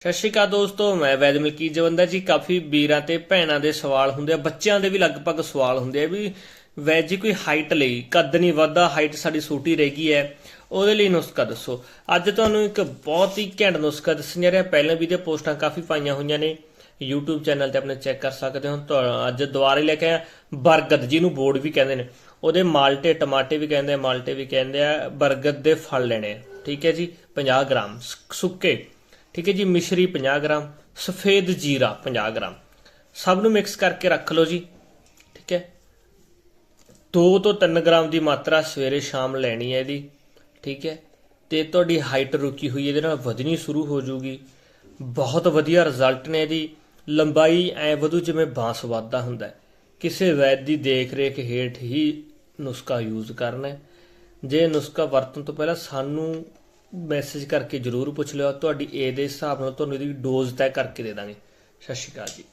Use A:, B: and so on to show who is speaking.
A: ਸਤਿ ਸ਼੍ਰੀ ਅਕਾਲ ਦੋਸਤੋ, ਮੈਂ ਵੈਦ ਮਲਕੀਤ ਜਵੰਦਾ ਜੀ। ਕਾਫੀ ਵੀਰਾਂ ਤੇ ਭੈਣਾਂ ਦੇ ਸਵਾਲ ਹੁੰਦੇ ਆ, ਬੱਚਿਆਂ ਦੇ ਵੀ ਲਗਭਗ ਸਵਾਲ ਹੁੰਦੇ ਆ ਵੀ ਵੈਦ ਜੀ, ਕੋਈ ਹਾਈਟ ਲਈ ਕੱਦ ਨਹੀਂ ਵੱਧਦਾ ਹਾਈਟ ਸਾਡੀ ਛੋਟੀ ਰਹਿ ਗਈ ਹੈ। ਉਹਦੇ ਲਈ ਨੁਸਖਾ ਦੱਸੋ। ਅੱਜ ਤੁਹਾਨੂੰ ਇੱਕ ਬਹੁਤ ਹੀ ਘੈਂਟ ਨੁਸਖਾ ਦੱਸਣ ਜਾ ਰਿਹਾ। ਪਹਿਲਾਂ ਵੀ ਦੇ ਪੋਸਟਾਂ ਕਾਫੀ ਪਾਈਆਂ ਹੋਈਆਂ ਨੇ। YouTube ਚੈਨਲ ਤੇ ਆਪਣੇ ਚੈੱਕ ਕਰ ਸਕਦੇ ਹੋ। ਤੁਹਾ- ਅੱਜ ਦੁਬਾਰੇ ਲੈ ਕੇ ਆਇਆ। ਬਰਗਦ ਜਿਹਨੂੰ ਬੋਰਡ ਵੀ ਕਹਿੰਦੇ ਨੇ। ਉਹਦੇ ਮਾਲਟੇ ਟਮਾਟੇ ਵੀ ਕਹਿੰਦੇ ਆ, ਮਾਲਟੇ ਵੀ ਕਹਿੰਦੇ ਆ, ਬਰਗਦ ਦੇ ਫਲ ਲੈਣੇ ਠੀਕ ਹੈ ਜੀ 50 ਗ੍ਰਾਮ। ਸੁੱਕੇ। ਠੀਕ ਹੈ ਜੀ, ਮਿਸ਼ਰੀ 50 ਗ੍ਰਾਮ, ਸਫੇਦ ਜੀਰਾ 50 ਗ੍ਰਾਮ। ਸਭ ਨੂੰ ਮਿਕਸ ਕਰਕੇ ਰੱਖ ਲਓ ਜੀ, ਠੀਕ ਹੈ। 2 ਤੋਂ 3 ਗ੍ਰਾਮ ਦੀ ਮਾਤਰਾ ਸਵੇਰੇ ਸ਼ਾਮ ਲੈਣੀ ਹੈ ਇਹਦੀ, ਠੀਕ ਹੈ। ਤੇ ਤੁਹਾਡੀ ਹਾਈਟ ਰੁਕੀ ਹੋਈ ਇਹਦੇ ਨਾਲ ਵਧਣੀ ਸ਼ੁਰੂ ਹੋ ਜਾਊਗੀ। ਬਹੁਤ ਵਧੀਆ ਰਿਜ਼ਲਟ ਨੇ ਇਹਦੀ। ਲੰਬਾਈ ਐ ਵਧੂ ਜਿਵੇਂ ਬਾਂਸ ਵੱਧਦਾ ਹੁੰਦਾ ਕਿਸੇ ਵੈਦ ਦੀ ਦੇਖ ਰੇਖ ਹੇਠ ਹੀ ਨੁਸਖਾ ਯੂਜ਼ ਕਰਨਾ ਜੇ ਨੁਸਖਾ ਵਰਤਣ ਤੋਂ ਪਹਿਲਾਂ ਸਾਨੂੰ ਮੈਸੇਜ ਕਰਕੇ ਜਰੂਰ ਪੁੱਛ ਲਿਓ। ਤੁਹਾਡੀ ਏਜ ਦੇ ਹਿਸਾਬ ਨਾਲ ਤੁਹਾਨੂੰ ਇਹਦੀ ਡੋਜ਼ ਤੈਅ ਕਰਕੇ ਦੇ ਦਾਂਗੇ। ਸਤਿ ਸ਼੍ਰੀ ਅਕਾਲ ਜੀ।